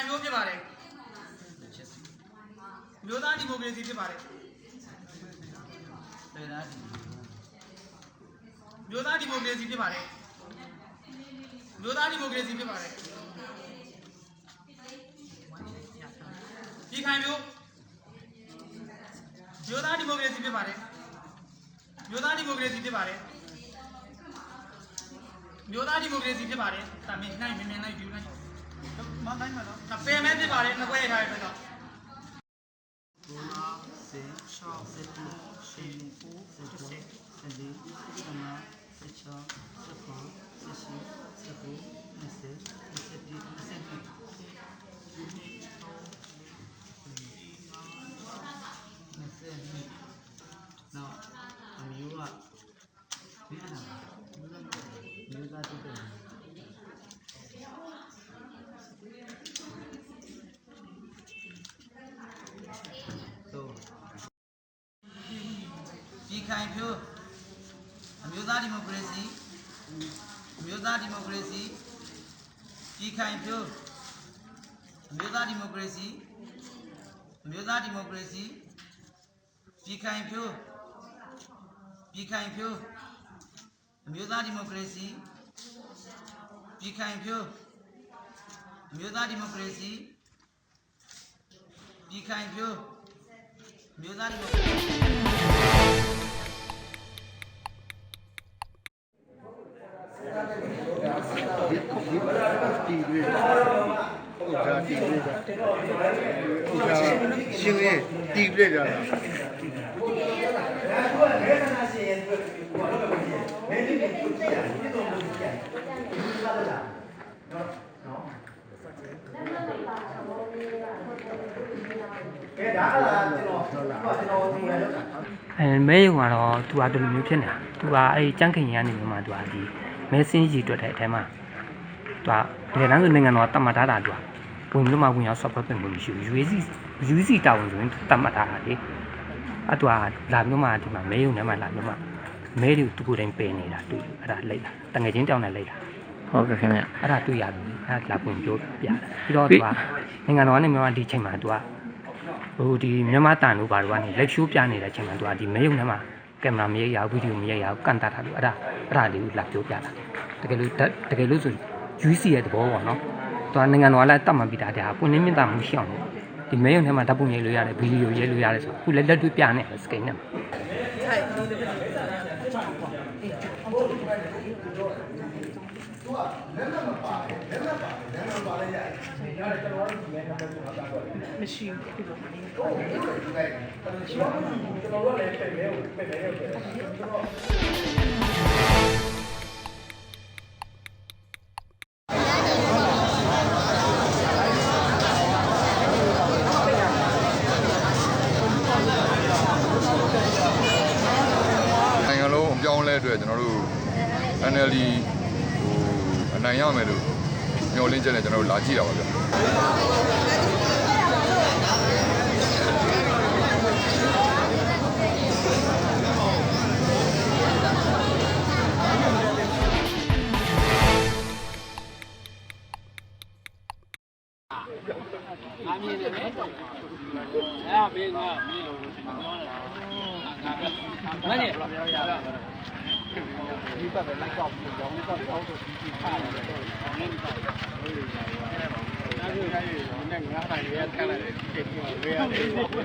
ဒီခိုင်မျိုးဖြစ်ပါတယ်မျိုးသားဒီမိုကရေစီဖြစ်ပါတယ်မျိုးသားဒီမိုကရေစီဖြစ်ပါတယ်မျိုးသားဒီမိုကရေစီဖြစ်ပါတယ်ဒီခိုင်မျိုးမျိုးသားဒီမိုကရေစီဖြစ်ပါတယ်မျိုးသားဒီမိုကရေစီဖြစ်ပါတယ်မျိုးသားဒီမိုကရေစီဖြစ်ပါတယ်။ဒါမင်းနိုင်မင်းမင်းနိုင်ယူနိုင်။ မနိုင်မှာတော့။ပယ်မဲဖြစ်ပါတယ်နှစ်ခွဲရထားတဲ့အတွက်တော့စေရှောစေတူစေပူစေတူစေဒီစမစေချာစေဖာစေရှိစေပူနေစေစေဒီစေတီနေစေနော်အမျိုးကဒီအနာမျိုးသားတူတယ် တော့ပြည် ခိုင်ဖြိုးအမျိုးသားဒီမိုကရေစီအမျိုးသားဒီမိုကရေစီပြည်ခိုင်ဖြိုးအမျိုးသားဒီမိုကရေစီအမျိုးသားဒီမိုကရေစီပြည်ခိုင်ဖြိုးပြည်ခိုင်ဖြိုးအမျိုးသားဒီမိုကရေစီပြည်ခိုင်ဖြိုးအမျိုးသားဒီမိုကရေစီပြည်ခိုင်ဖြိုးမျိုးသားတွေ တီတွေဟုတ်ဒါတီတွေဟုတ်ဒါရှင်ရဲ့တီတွေကြတာအဲမဲယုံကတော့သူကဒီလိုမျိုးဖြစ်နေတာသူကအဲ့ကြမ်းခင်ရကနေမျိုးမှာသူကဒီမဲစင်းကြီးတွက်တဲ့အထဲမှာသူက ဒီကနေ့နိုင်ငံတော်တတ်မှတ်ထားတာသူကဝင်လို့မှဝင်ရောက်ဆော့ဖတ်ပြင်မှုမရှိဘူး UAC UC တာဝန်ဆိုရင်တတ်မှတ်ထားတာလေအဲ့သူကလာမျိုးမှာဒီမှာမဲယုံထဲမှာလာမျိုးမှာမဲတွေကိုသူကိုယ်တိုင်ပယ်နေတာတွေ့အဲ့ဒါလိုက်တာတငယ်ချင်းတောင်းနဲ့လိုက်တာဟုတ်ကဲ့ခင်ဗျအဲ့ဒါတွေ့ရပြီအဲ့ဒါလာပုံပြောပြတာပြီးတော့သူကနိုင်ငံတော်ကနေမြန်မာဒီချိန်မှာသူကဟိုဒီမြန်မာတန်လို့ဘာလို့ကနေလက်ရှိုးပြနေတဲ့အချိန်မှာသူကဒီမဲယုံထဲမှာကင်မရာမရရဘူးဗီဒီယိုမရရဘူးကန်တာထားလို့အဲ့ဒါအဲ့ဒါလေးကိုလာပြောပြတာတကယ်လို့တကယ်လို့ဆို UC ရဲ့သဘောပေါ့နော်သူကနိုင်ငံတော်ကလည်းတတ်မှတ်ပြီးသားတဲ့ဟာပွင့်လင်းမြင့်တာမှုရှိအောင်လို့ဒီမဲယုံထဲမှာဓာတ်ပုံရိုက်လို့ရတယ်ဗီဒီယိုရိုက်လို့ရတယ်ဆိုအခုလက်လက်တွေ့ပြနေတယ်စကိန်နဲ့နိုင်ငံ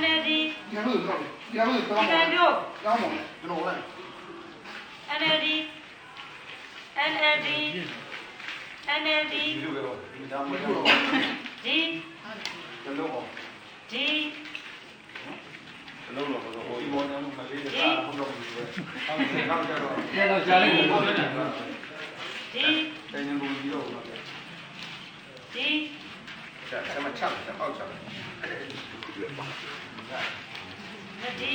NLD ကျန်လို့ကျန်လို့တောင်းဒီကံတို့တောင်းပါကျွန်တော်လည်း NLD NLD NLD ဒီလိုပဲဒီဒါမှမဟုတ်ဒီဒီလိုပေါ့ဒီလုံးတော့ဟိုဒီဘောနမလေးကဟုတ်တော့ဘူးပဲအော်ဒီကောက်ကြတော့ဒီတော့ကြားလိုက်ဒီတိုင်းနေလို့ပြီးတော့ဟုတ် တယ်အောက်ချ ready ဒီ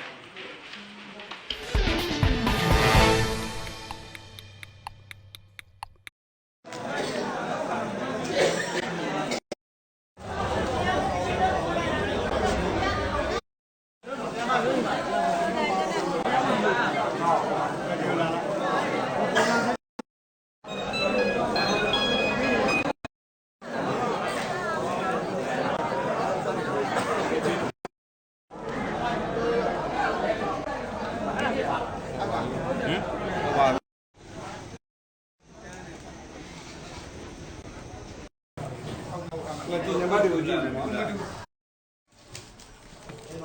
ဒီဒီဟိုကြောက်နေတာလားဒီဒီဒီဒီ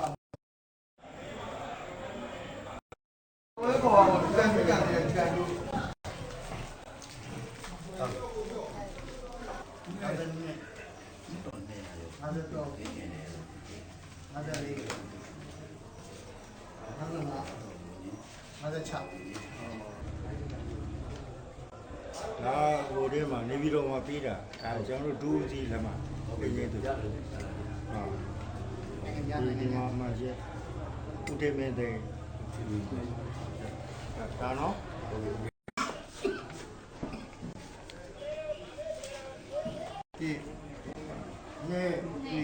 ဒါဟိုထဲမှာနေပြီးတော့မှပြီးတာဒါကျွန်တော်တို့ဒူးစီလက်မှာပြင်နေသူဟုတ်ဒီမှာမှကျဦးတေမင်းတဲ့ဒါနော်ဒီ နေဒီ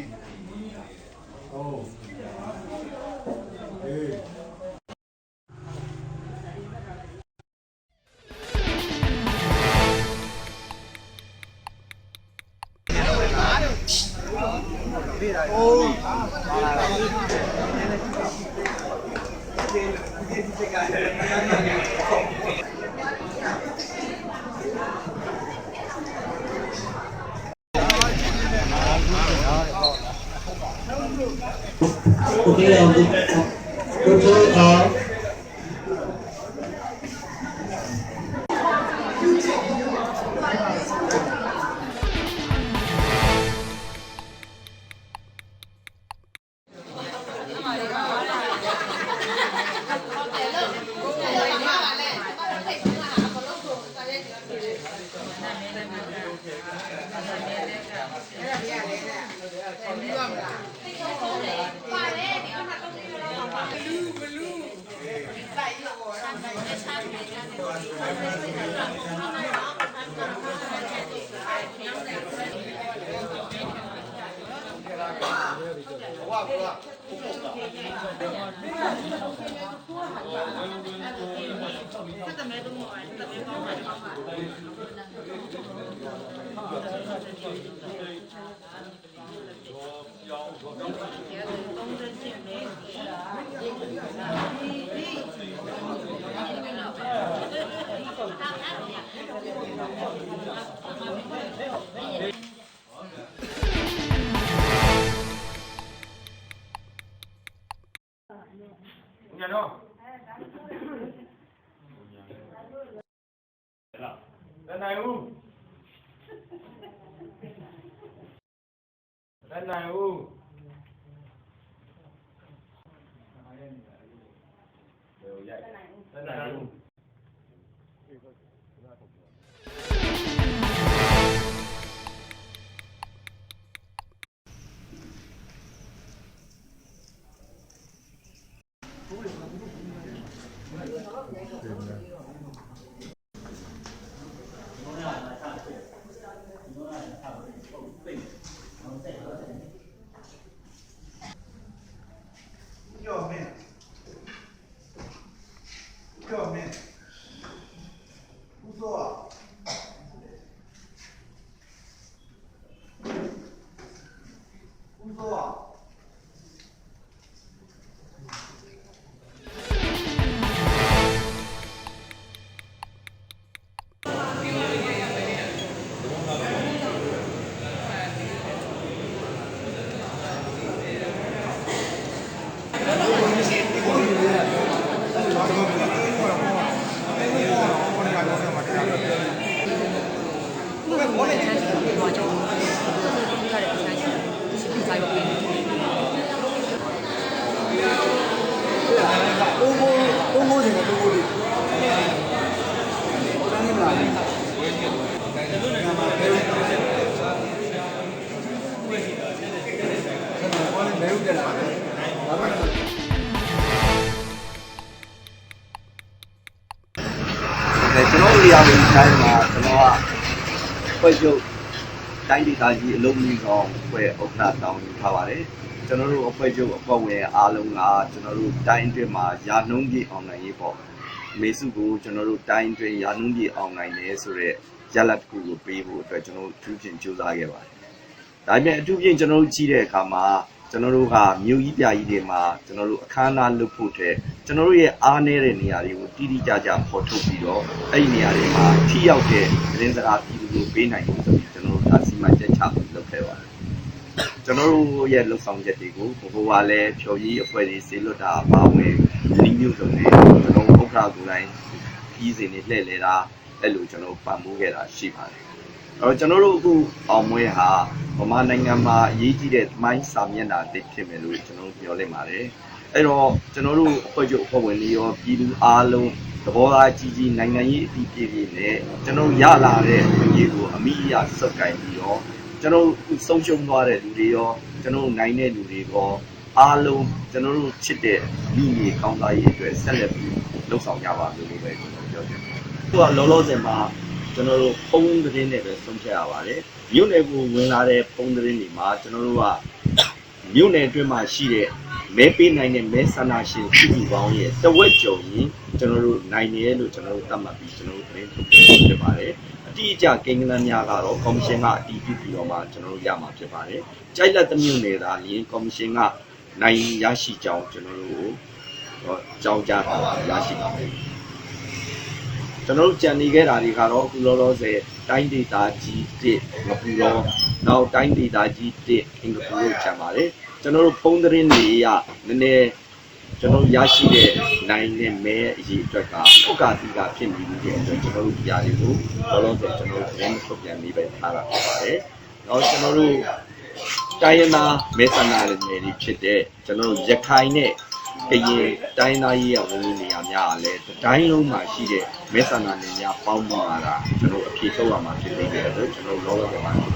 ဟုတ်အေး 我们要。哎 呀，没事，的。cho đâu lên này u. Lên này u. Đều vậy lên này u. 我们那边是，我们这边是，我们这边是，我们这边是。 ဝင်တိုင်းမှာကျွန်တော်ကဖွဲ့ချုပ်တိုင်းဒေသကြီးအလုံးကြီးဆောင်ဖွဲ့ဥက္ကဋ္ဌတောင်းယူထားပါတယ်ကျွန်တော်တို့အဖွဲ့ချုပ်အဖွဲ့ဝင်အားလုံးကကျွန်တော်တို့တိုင်းအတွင်းမှာယာနှုံးကြီးအောင်နိုင်ရေးပေါ့မေစုကိုကျွန်တော်တို့တိုင်းအတွင်းယာနှုံးကြီးအောင်နိုင်တယ်ဆိုတော့ရလဒ်တစ်ခုကိုပေးဖို့အတွက်ကျွန်တော်တို့ထူးချွန်ကြိုးစားခဲ့ပါတယ်ဒါပေမဲ့အထူးဖြင့်ကျွန်တော်တို့ကြီးတဲ့အခါမှာ ကျွန်တော်တို့ကမြို့ကြီးပြကြီးတွေမှာကျွန်တော်တို့အခမ်းအနားလုပ်ဖို့တဲ့ကျွန်တော်တို့ရဲ့အားနည်းတဲ့နေရာတွေကိုတိတိကျကျဖော်ထုတ်ပြီးတော့အဲ့ဒီနေရာတွေမှာထိရောက်တဲ့သတင်းစကားပြည်သူကိုပေးနိုင်ဖို့ဆိုပြီးကျွန်တော်တို့ဒါစီမံချက်ချပြီးလုပ်ခဲ့ပါတယ်ကျွန်တော်တို့ရဲ့လှုပ်ဆောင်ချက်တွေကိုဘိုးဘွားလည်းဖြော်ကြီးအဖွဲ့တွေစေလွတ်တာအပါအဝင်ဒီမျိုးစုံတွေကျွန်တော်ဥက္ကဋ္ဌကိုယ်တိုင်ကြီးစဉ်တွေလှည့်လေတာအဲ့လိုကျွန်တော်ပံ့ပိုးခဲ့တာရှိပါတယ်အဲ့တော့ကျွန်တော်တို့အခုအောင်မွေးဟာ ဗမာနိုင်ငံမှာအရေးကြီးတဲ့သမိုင်းစာမျက်နှာတစ်ဖြစ်မယ်လို့ကျွန်တော်တို့ပြောလိုက်ပါတယ်အဲ့တော့ကျွန်တော်တို့အဖွဲ့ချုပ်အဖွဲ့ဝင်တွေရောပြည်သူအားလုံးသဘောထားကြီးကြီးနိုင်ငံရေးအသီးပြည့်ပြည့်နဲ့ကျွန်တော်တို့ရလာတဲ့အခွင့်အရေးကိုအမိအယစုပ်ကိုင်ပြီးတော့ကျွန်တော်တို့ဆုံးရှုံးသွားတဲ့လူတွေရောကျွန်တော်တို့နိုင်တဲ့လူတွေရောအားလုံးကျွန်တော်တို့ချစ်တဲ့လူကြီးကောင်းသားရေးအတွက်ဆက်လက်ပြီးလှုပ်ဆောင်ကြပါလို့ပဲကျွန်တော်ပြောချင်ပါတယ်။သူကလောလောဆယ်မှာ ကျွန်တော်တို့ပုံသတင်းတွေပဲဆုံးဖြတ်ရပါတယ်မြို့နယ်ကိုဝင်လာတဲ့ပုံသတင်းတွေမှာကျွန်တော်တို့ကမြို့နယ်အတွင်းမှာရှိတဲ့မဲပေးနိုင်တဲ့မဲဆန္ဒရှင်စုစုပေါင်းရဲ့တဝက်ကျော်ရင်ကျွန်တော်တို့နိုင်တယ်လို့ကျွန်တော်တို့သတ်မှတ်ပြီးကျွန်တော်တို့သတင်းထုတ်ပြန်ဖြစ်ပါတယ်အတိအကျကိန်းဂဏန်းများကတော့ကော်မရှင်ကအတည်ပြုပြီးတော့မှကျွန်တော်တို့ရမှာဖြစ်ပါတယ်ကြိုက်လက်သမျိုးနယ်သာလျင်ကော်မရှင်ကနိုင်ရရှိကြောင်းကျွန်တော်တို့ကိုကြောင်းကြားတာရရှိပါမယ် ကျွန်တော်တို့ကြံနေခဲ့တာတွေကတော့အခုလောလောဆယ်တိုင်းဒေသကြီး1ငပူရောနောက်တိုင်းဒေသကြီး1အင်္ဂပူလို့ကြံပါတယ်ကျွန်တော်တို့ဖုန်းသတင်းတွေရနည်းနည်းကျွန်တော်ရရှိတဲ့နိုင်နဲ့မဲအရေးအတွက်ကဥက္ကာတိကဖြစ်နေပြီးတဲ့အတွက်ကျွန်တော်တို့ဒီအရာတွေကိုလောလောဆယ်ကျွန်တော်တို့သတင်းထုတ်ပြန်နေပဲထားတာဖြစ်ပါတယ်။နောက်ကျွန်တော်တို့တိုင်းရင်းသားမဲဆန္ဒနယ်တွေဖြစ်တဲ့ကျွန်တော်တို့ရခိုင်နဲ့ ကရင်တိုင်းသားရေးရဝန်ကြီးနေရာများကလည်းတစ်တိုင်းလုံးမှာရှိတဲ့မဲဆန္ဒနယ်များပေါင်းမှုလာတာကျွန်တော်တို့အဖြေထုတ်ရမှာဖြစ်နေတယ်လို့ကျွန်တော်တို့လောလောဆယ်မှာပြန်